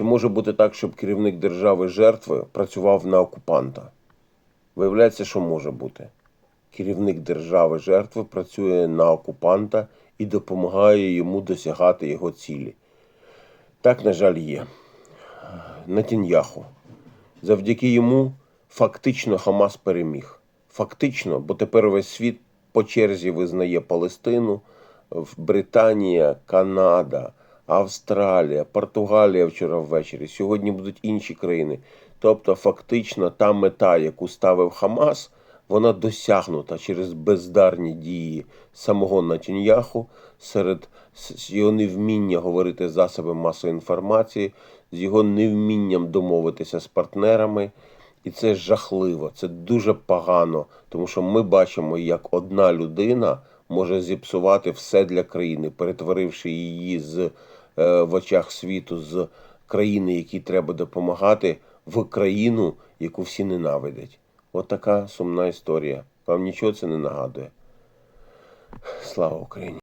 Чи може бути так, щоб керівник держави жертви працював на окупанта? Виявляється, що може бути. Керівник держави жертви працює на окупанта і допомагає йому досягати його цілі. Так, на жаль, є. Натіньяху. Завдяки йому фактично Хамас переміг. Фактично, бо тепер весь світ по черзі визнає Палестину, Британія, Канада, Австралія, Португалія вчора ввечері. Сьогодні будуть інші країни. Тобто, фактично, та мета, яку ставив Хамас, вона досягнута через бездарні дії самого Натіньяху серед його невміння говорити з засобами масової інформації, з його невмінням домовитися з партнерами. І це жахливо, це дуже погано, тому що ми бачимо, як одна людина може зіпсувати все для країни, перетворивши її з в очах світу з країни, якій треба допомагати, в країну, яку всі ненавидять. От така сумна історія. Вам нічого це не нагадує. Слава Україні!